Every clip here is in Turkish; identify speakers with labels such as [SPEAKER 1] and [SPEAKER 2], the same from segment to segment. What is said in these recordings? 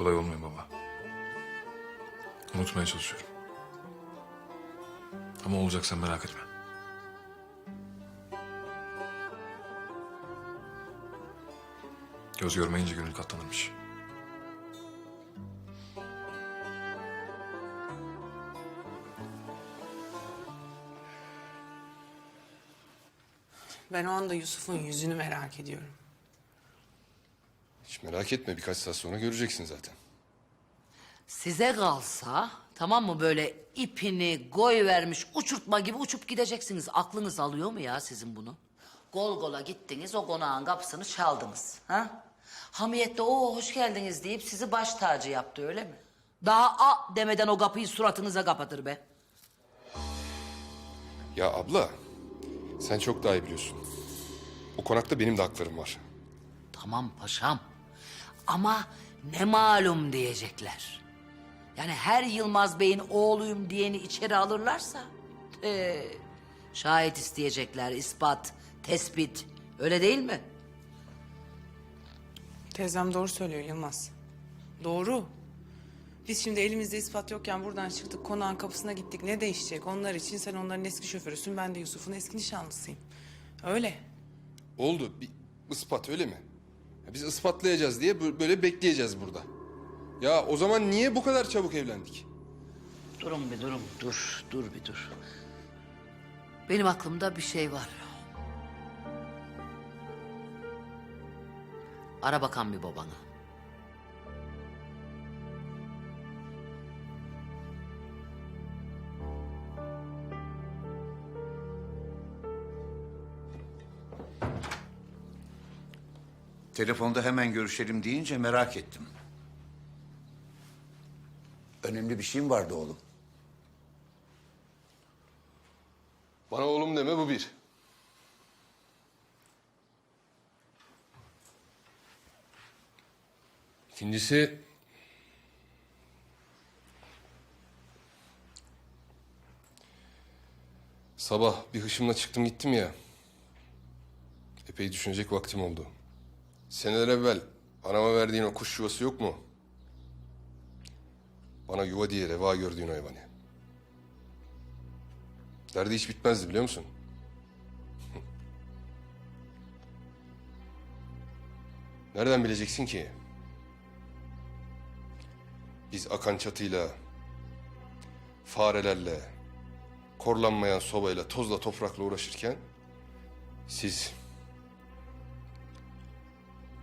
[SPEAKER 1] Kolay olmuyor baba. Unutmaya çalışıyorum. Ama olacak sen merak etme. Göz görmeyince gönül katlanırmış.
[SPEAKER 2] Ben o anda Yusuf'un yüzünü merak ediyorum.
[SPEAKER 3] Merak etme birkaç saat sonra göreceksin zaten.
[SPEAKER 4] Size kalsa tamam mı böyle ipini goy vermiş uçurtma gibi uçup gideceksiniz. Aklınız alıyor mu ya sizin bunu? Gol gola gittiniz o konağın kapısını çaldınız. Ha? Hamiyet de o hoş geldiniz deyip sizi baş tacı yaptı öyle mi? Daha a demeden o kapıyı suratınıza kapatır be.
[SPEAKER 3] Ya abla sen çok daha iyi biliyorsun. O konakta benim de haklarım var.
[SPEAKER 4] Tamam paşam. Ama ne malum diyecekler. Yani her Yılmaz Bey'in oğluyum diyeni içeri alırlarsa... ee, şahit isteyecekler, ispat, tespit. Öyle değil mi?
[SPEAKER 2] Teyzem doğru söylüyor Yılmaz. Doğru. Biz şimdi elimizde ispat yokken buradan çıktık konağın kapısına gittik. Ne değişecek? Onlar için sen onların eski şoförüsün. Ben de Yusuf'un eski nişanlısıyım. Öyle.
[SPEAKER 3] Oldu bir ispat öyle mi? Biz ispatlayacağız diye bö- böyle bekleyeceğiz burada. Ya o zaman niye bu kadar çabuk evlendik?
[SPEAKER 4] Durun bir durun, dur, dur bir dur. Benim aklımda bir şey var. Ara bakan bir babanı.
[SPEAKER 5] Telefonda hemen görüşelim deyince merak ettim. Önemli bir şeyim vardı oğlum.
[SPEAKER 3] Bana oğlum deme bu bir. İkincisi... Sabah bir hışımla çıktım gittim ya. Epey düşünecek vaktim oldu. Seneler evvel anama verdiğin o kuş yuvası yok mu? Bana yuva diye reva gördüğün hayvanı. Derdi hiç bitmezdi biliyor musun? Nereden bileceksin ki? Biz akan çatıyla, farelerle, korlanmayan sobayla, tozla, toprakla uğraşırken... ...siz...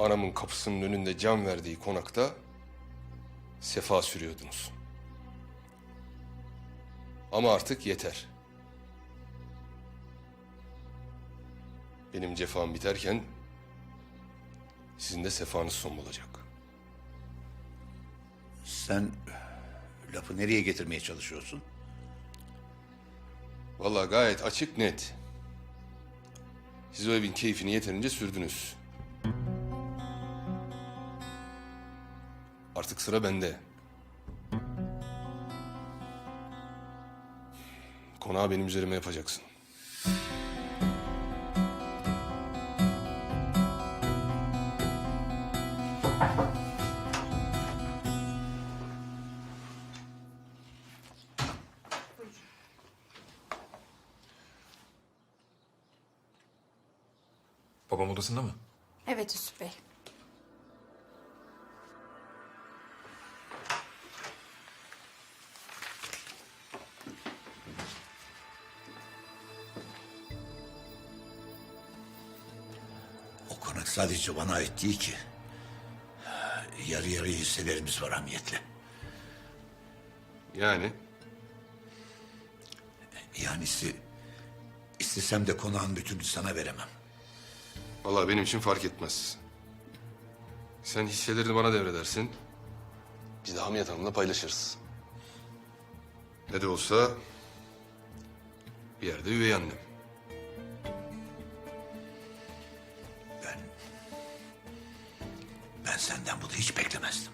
[SPEAKER 3] ...anamın kapısının önünde can verdiği konakta... ...sefa sürüyordunuz. Ama artık yeter. Benim cefam biterken sizin de sefanız son bulacak.
[SPEAKER 5] Sen lafı nereye getirmeye çalışıyorsun?
[SPEAKER 3] Vallahi gayet açık net. Siz o evin keyfini yeterince sürdünüz. Artık sıra bende. Konağı benim üzerime yapacaksın.
[SPEAKER 1] Babam odasında mı?
[SPEAKER 6] Evet Yusuf Bey.
[SPEAKER 5] Sadece bana ait değil ki. Yarı yarıya hisselerimiz var hamiyetle.
[SPEAKER 3] Yani
[SPEAKER 5] Yanisi istesem de konağın bütününü sana veremem.
[SPEAKER 3] vallahi benim için fark etmez. Sen hisselerini bana devredersin. Biz de Hamiyet Hanım'la paylaşırız. Ne de olsa bir yerde üvey annem.
[SPEAKER 5] Ben senden bunu hiç beklemezdim.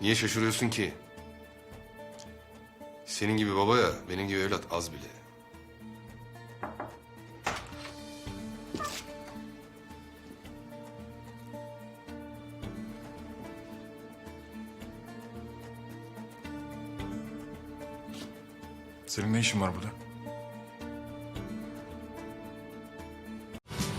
[SPEAKER 3] Niye şaşırıyorsun ki? Senin gibi baba ya, benim gibi evlat az bile.
[SPEAKER 1] Senin ne işin var burada?